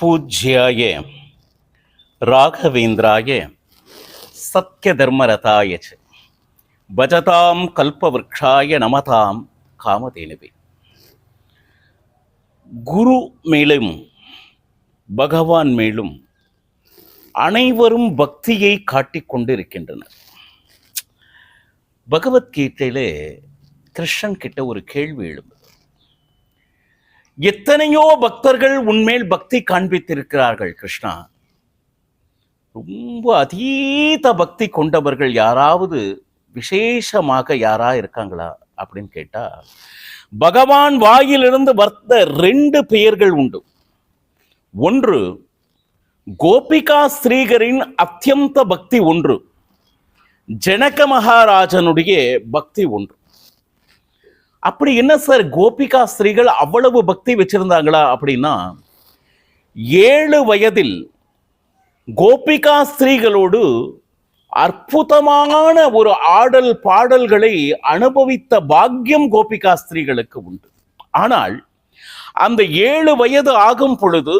பூஜ்யாய ராகவேந்திராய சத்யதர்மரதாய பஜதாம் கல்பவృక్షாய நமதாம் காமதேனுவே. குரு மேலும் பகவான் மேலும் அனைவரும் பக்தியை காட்டிக்கொண்டிருக்கின்றனர் பகவத்கீதையிலே கிருஷ்ணன் கிட்ட ஒரு கேள்வி எழும்பு எத்தனையோ பக்தர்கள் உன்மேல் பக்தி காண்பித்திருக்கிறார்கள் கிருஷ்ணா. ரொம்ப அதீத பக்தி கொண்டவர்கள் யாராவது விசேஷமாக யாரா இருக்காங்களா அப்படின்னு கேட்டா பகவான் வாயிலிருந்து வர்த்த ரெண்டு பெயர்கள் உண்டு. ஒன்று கோபிகா ஸ்ரீகரின் அத்தியந்த பக்தி ஒன்று ஜனக மகாராஜனுடைய பக்தி ஒன்று. அப்படி என்ன சார்? கோபிகா ஸ்திரீகள் அவ்வளவு பக்தி வச்சிருந்தாங்களா அப்படின்னா ஏழு வயதில் கோபிகா ஸ்திரீகளோடு அற்புதமான ஒரு ஆடல் பாடல்களை அனுபவித்த பாக்கியம் கோபிகா ஸ்திரீகளுக்கு உண்டு. ஆனால் அந்த ஏழு வயது ஆகும் பொழுது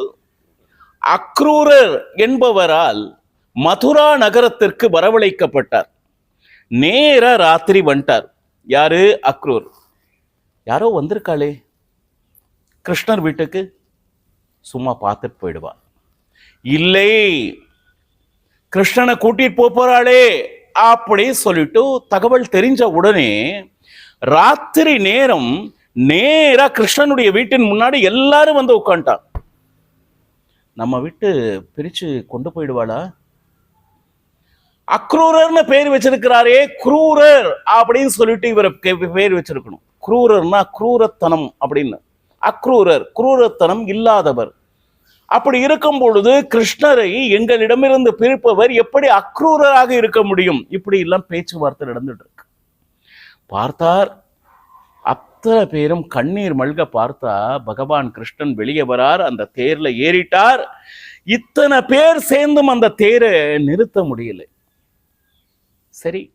அக்ரூரர் என்பவரால் மதுரா நகரத்திற்கு வரவழைக்கப்பட்டார். நேர ராத்திரி வந்துட்டார். யாரு? அக்ரூர். யாரோ வந்திருக்காளே. கிருஷ்ணர் வீட்டுக்கு சும்மா பார்த்துட்டு போயிடுவா. இல்லை கிருஷ்ணனை கூட்டிட்டு போப் போறாளே அப்படி சொல்லிட்டு தகவல் தெரிஞ்ச உடனே ராத்திரி நேரம் நேராக கிருஷ்ணனுடைய வீட்டின் முன்னாடி எல்லாரும் வந்து உட்காந்துட்டான் நம்ம விட்டு பிரிச்சு கொண்டு போயிடுவாளா? அக்ரூரர்னு பேர் வச்சிருக்கிறாரே குரூரர் அப்படின்னு சொல்லிட்டு இவரை பேர் வச்சிருக்கணும். குரூரர்னா குரூரத்தனம் அப்படின்னு. அக்ரூரர் குரூரத்தனம் இல்லாதவர். அப்படி இருக்கும் பொழுது கிருஷ்ணரை எங்களிடமிருந்து பிரிப்பவர் எப்படி அக்ரூரராக இருக்க முடியும்? இப்படி எல்லாம் பேச்சுவார்த்தை நடந்துட்டு இருக்கு. பார்த்தார். அத்தனை பேரும் கண்ணீர் மல்க பார்த்தா பகவான் கிருஷ்ணன் வெளியே வரார் அந்த தேர்ல ஏறிட்டார். இத்தனை பேர் சேர்ந்தும் அந்த தேரை நிறுத்த முடியல. சரி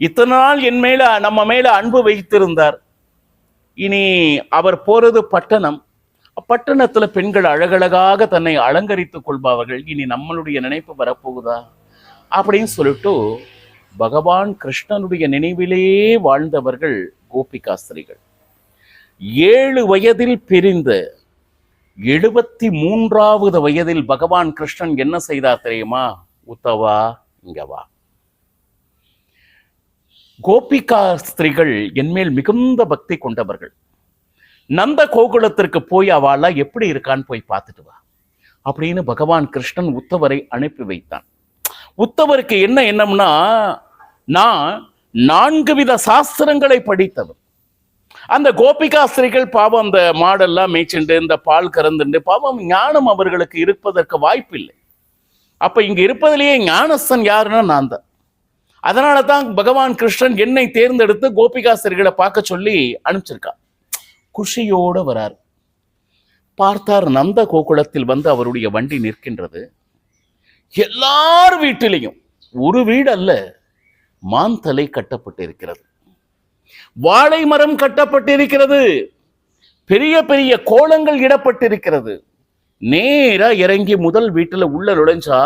இத்தனை நாள் என் மேல நம்ம மேல அன்பு வைத்திருந்தார். இனி அவர் போறது பட்டணம். பட்டணத்துல பெண்கள் அழகழகாக தன்னை அலங்கரித்துக் கொள்பவர்கள். இனி நம்மளுடைய நினைப்பு வரப்போகுதா? அப்படின்னு சொல்லிட்டு பகவான் கிருஷ்ணனுடைய நினைவிலே வாழ்ந்தவர்கள் கோபிகாஸ்திரிகள். ஏழு வயதில் பிரிந்த எழுபத்தி மூன்றாவது வயதில் பகவான் கிருஷ்ணன் என்ன செய்தார் தெரியுமா? உத்தவா இங்கவா கோபிகா ஸ்திரீகள் என்மேல் மிகுந்த பக்தி கொண்டவர்கள். நந்த கோகுலத்திற்கு போய் அவளா எப்படி இருக்கான்னு போய் பார்த்துட்டு வா. அப்படின்னு பகவான் கிருஷ்ணன் உத்தவரை அனுப்பி வைத்தான். உத்தவருக்கு என்ன எண்ணம்னா நான் நான்கு வித சாஸ்திரங்களை படித்தவர் அந்த கோபிகா ஸ்திரீகள் பாவம் அந்த மாடெல்லாம் மேய்ச்சுண்டு இந்த பால் கறந்துண்டு பாவம் ஞானம் அவர்களுக்கு இருப்பதற்கு வாய்ப்பில்லை. அப்ப இங்க இருப்பதிலேயே ஞானஸ்தன் யாருன்னா நான் தான் அதனால தான் பகவான் கிருஷ்ணன் என்னை தேர்ந்தெடுத்து கோபிகா பார்க்க சொல்லி அனுப்பிச்சிருக்கான். குஷியோட வரார். பார்த்தார் நந்த கோகுலத்தில் வந்து அவருடைய வண்டி நிற்கின்றது. எல்லார் வீட்டிலையும் ஒரு வீடு அல்ல மாந்தலை கட்டப்பட்டிருக்கிறது. வாழை மரம் கட்டப்பட்டிருக்கிறது. பெரிய பெரிய கோலங்கள் இடப்பட்டிருக்கிறது. நேரா இறங்கி முதல் வீட்டுல உள்ள நுழைஞ்சா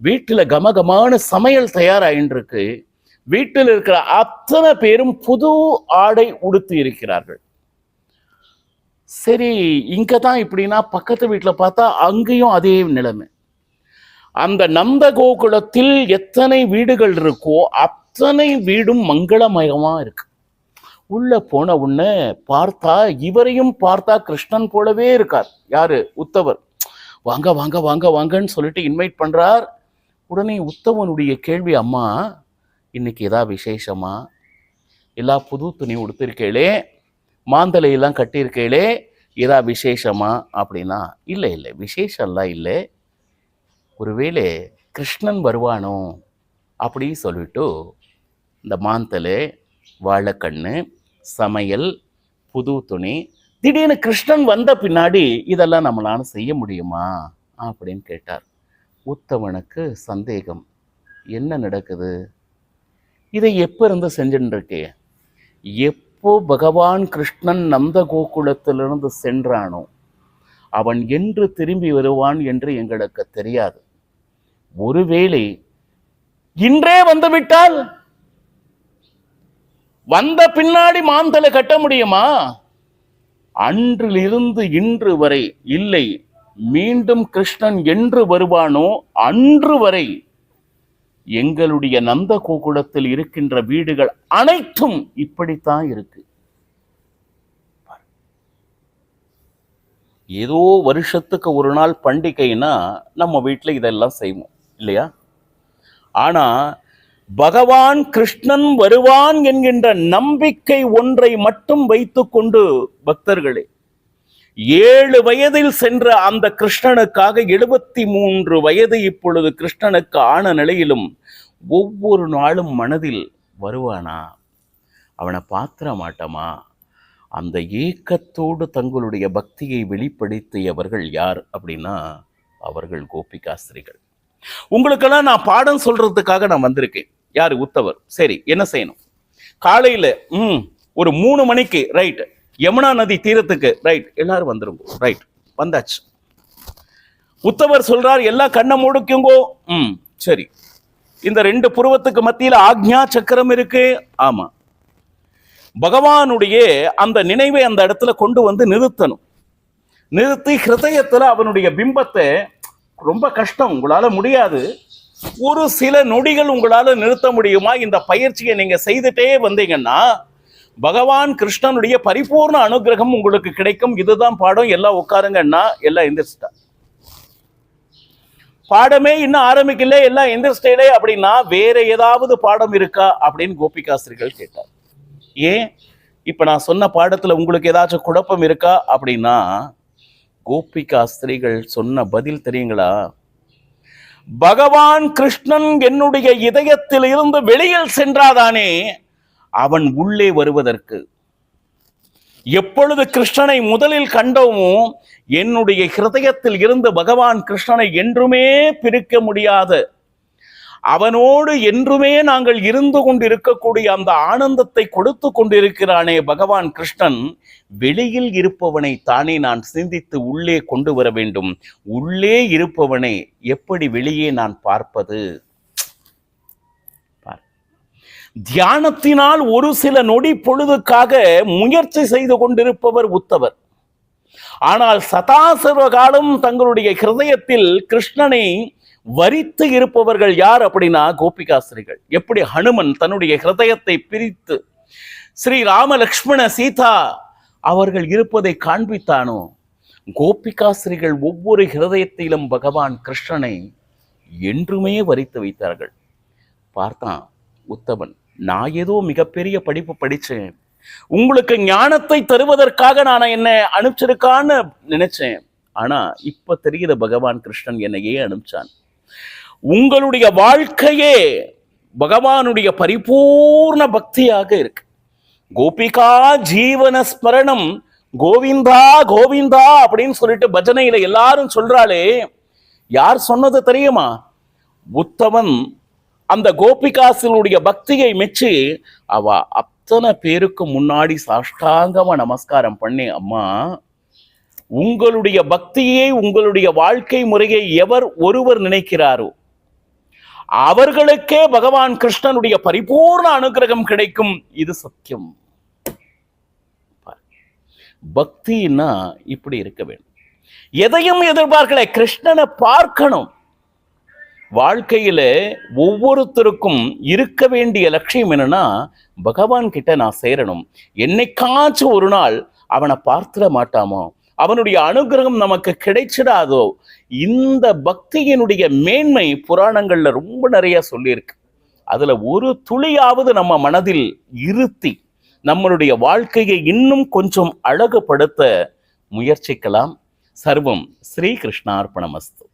வீட்டுல கமகமான சமையல் தயாராயின்னு இருக்கு வீட்டில் இருக்கிற அத்தனை பேரும் புது ஆடை உடுத்தி இருக்கிறார்கள். சரி இங்க தான் இப்படின்னா பக்கத்து வீட்டுல பார்த்தா அங்கேயும் அதே நிலைமை. அந்த நந்த கோகுலத்தில் எத்தனை வீடுகள் இருக்கோ அத்தனை வீடும் மங்களமயமா இருக்கு. உள்ள போன உடனே பார்த்தா இவரையும் பார்த்தா கிருஷ்ணன் போலவே இருக்கார். யாரு? உத்தவர். வாங்க வாங்க வாங்க வாங்கன்னு சொல்லிட்டு இன்வைட் பண்றார். உடனே உத்தவனுடைய கேள்வி அம்மா இன்னைக்கு ஏதா விசேஷமா? எல்லா புது துணி உடுத்திருக்கேளே மாந்தலையெல்லாம் கட்டியிருக்கேளே ஏதா விசேஷமா? அப்படின்னா இல்லை இல்லை விசேஷம்லாம் இல்லை. ஒருவேளை கிருஷ்ணன் வருவானோ? அப்படி சொல்லிட்டு இந்த மாந்தலை வாழைக்கண்ணு சமையல் புது துணி திடீர்னு கிருஷ்ணன் வந்த பின்னாடி இதெல்லாம் நம்மளால செய்ய முடியுமா? அப்படின்னு கேட்டார். உத்தவனுக்கு சந்தேகம். என்ன நடக்குது? இதை எப்போ இருந்து செஞ்சுட்டு இருக்கே எப்போ பகவான் கிருஷ்ணன் நந்த கோகுலத்திலிருந்து சென்றானோ அவன் என்று திரும்பி வருவான் என்று எங்களுக்கு தெரியாது. ஒருவேளை இன்றே வந்துவிட்டால் வந்த பின்னாடி மாந்தலை கட்ட முடியுமா? அன்றிலிருந்து இன்று வரை இல்லை. மீண்டும் கிருஷ்ணன் என்று வருவானோ அன்று வரை எங்களுடைய நந்த கோகுலத்தில் இருக்கின்ற வீடுகள் அனைத்தும் இப்படித்தான் இருக்கு. ஏதோ வருஷத்துக்கு ஒரு நாள் பண்டிகைனா நம்ம வீட்டில் இதெல்லாம் செய்வோம் இல்லையா? ஆனா பகவான் கிருஷ்ணன் வருவான் என்கின்ற நம்பிக்கை ஒன்றை மட்டும் வைத்துக்கொண்டு பக்தர்களே ஏழு வயதில் சென்ற அந்த கிருஷ்ணனுக்காக எழுபத்தி மூன்று வயது இப்பொழுது கிருஷ்ணனுக்கு ஆன நிலையிலும் ஒவ்வொரு நாளும் மனதில் வருவானா? அவனை பாத்திர மாட்டோமா அந்த ஏக்கத்தோடு தங்களுடைய பக்தியை வெளிப்படுத்தியவர்கள் யார் அப்படின்னா அவர்கள் கோபிகாஸ்திரிகள். உங்களுக்கெல்லாம் நான் பாடம் சொல்றதுக்காக நான் வந்திருக்கேன். யாரு? உத்தவர். சரி என்ன செய்யணும்? காலையில் ம் ஒரு மூணு மணிக்கு ரைட்டு. யமுனா நதி தீரத்துக்கு ரைட் எல்லாரும் வந்துருங்க ரைட் வந்தாச்சு. உத்தவர் சொல்றார் எல்லாம் கண்ணை மூடுக்குங்கோ. ம் சரி. இந்த ரெண்டு புருவத்துக்கு மத்தியில் ஆக்ஞா சக்கரம் இருக்கு. ஆமா. பகவானுடைய அந்த நினைவை அந்த இடத்துல கொண்டு வந்து நிறுத்தணும். நிறுத்தி ஹிருதயத்தில் அவனுடைய பிம்பத்தை ரொம்ப கஷ்டம் உங்களால் முடியாது. ஒரு சில நொடிகள் உங்களால் நிறுத்த முடியுமா? இந்த பயிற்சியை நீங்கள் செய்துட்டே வந்தீங்கன்னா பகவான் கிருஷ்ணனுடைய பரிபூர்ண அனுகிரகம் உங்களுக்கு கிடைக்கும். இதுதான் பாடம். எல்லாம் உட்காருங்கன்னா எல்லாம் எந்திரிச்சிட்டா. பாடமே இன்னும் ஆரம்பிக்கல. எல்லாம் எந்திரிச்சிட்டே அப்படின்னா வேற ஏதாவது பாடம் இருக்கா அப்படின்னு கோபிகாஸ்திரிகள் கேட்டார். ஏன்? இப்ப நான் சொன்ன பாடத்துல உங்களுக்கு ஏதாச்சும் குழப்பம் இருக்கா அப்படின்னா கோபிகாஸ்திரிகள் சொன்ன பதில் தெரியுங்களா? பகவான் கிருஷ்ணன் என்னுடைய இதயத்தில் இருந்து வெளியில் சென்றாதானே? அவன் உள்ளே வருவதற்கு. எப்பொழுது கிருஷ்ணனை முதலில் கண்டோமோ என்னுடைய ஹிருதயத்தில் இருந்து பகவான் கிருஷ்ணனை என்றுமே பிரிக்க முடியாத. அவனோடு என்றுமே நாங்கள் இருந்து கொண்டிருக்கக்கூடிய அந்த ஆனந்தத்தை கொடுத்து கொண்டிருக்கிறானே பகவான் கிருஷ்ணன் வெளியில் இருப்பவனை தானே நான் சிந்தித்து உள்ளே கொண்டு வர வேண்டும். உள்ளே இருப்பவனை எப்படி வெளியே நான் பார்ப்பது? தியானத்தினால் ஒரு சில நொடி பொழுதுக்காக முயற்சி செய்து கொண்டிருப்பவர் உத்தவர். ஆனால் சதாசர்வ காலம் தங்களுடைய ஹிருதயத்தில் கிருஷ்ணனை வரித்து இருப்பவர்கள் யார் அப்படின்னா கோபிகாஸ்திரிகள். எப்படி ஹனுமன் தன்னுடைய ஹிருதயத்தை பிரித்து ஸ்ரீ ராம லக்ஷ்மண சீதா அவர்கள் இருப்பதை காண்பித்தானோ? கோபிகாஸ்திரிகள் ஒவ்வொரு ஹிருதயத்திலும் பகவான் கிருஷ்ணனை என்றுமே வரித்து வைத்தார்கள். பார்த்தான் உத்தமன் நான் ஏதோ மிகப்பெரிய படிப்பு படித்தேன் உங்களுக்கு ஞானத்தை தருவதற்காக நான் என்னை அனுப்பிச்சிருக்கான்னு நினைச்சேன். ஆனா இப்ப தெரிகிற பகவான் கிருஷ்ணன் என்னை ஏன் அனுப்பிச்சான். உங்களுடைய வாழ்க்கையே பகவானுடைய பரிபூர்ண பக்தியாக இருக்கு. கோபிகா ஜீவன ஸ்மரணம் கோவிந்தா கோவிந்தா அப்படின்னு சொல்லிட்டு பஜனையில எல்லாரும் சொல்றாளே யார் சொன்னது தெரியுமா? உத்தவன் அந்த கோபிகாசனுடைய பக்தியை மெச்சு அவ அத்தனை பேருக்கு முன்னாடி சாஷ்டாங்கமா நமஸ்காரம் பண்ணி அம்மா உங்களுடைய பக்தியை உங்களுடைய வாழ்க்கை முறையை எவர் ஒருவர் நினைக்கிறாரோ அவர்களுக்கே பகவான் கிருஷ்ணனுடைய பரிபூர்ண அனுகிரகம் கிடைக்கும். இது சத்தியம். பக்தின்னா இப்படி இருக்க வேண்டும். எதையும் எதிர்பார்க்கல கிருஷ்ணனை பார்க்கணும். வாழ்க்கையில் ஒவ்வொருத்தருக்கும் இருக்க வேண்டிய லட்சியம் என்னென்னா பகவான் கிட்ட நான் சேரணும். என்னைக்காச்சும் ஒரு நாள் அவனை பார்த்துட மாட்டாமோ? அவனுடைய அனுகிரகம் நமக்கு கிடைச்சிடாதோ? இந்த பக்தியினுடைய மேன்மை புராணங்களில் ரொம்ப நிறைய சொல்லியிருக்கு. அதில் ஒரு துளியாவது நம்ம மனதில் இருத்தி நம்மளுடைய வாழ்க்கையை இன்னும் கொஞ்சம் அழகுபடுத்த முயற்சிக்கலாம். சர்வம் ஸ்ரீகிருஷ்ணார்ப்பணமஸ்து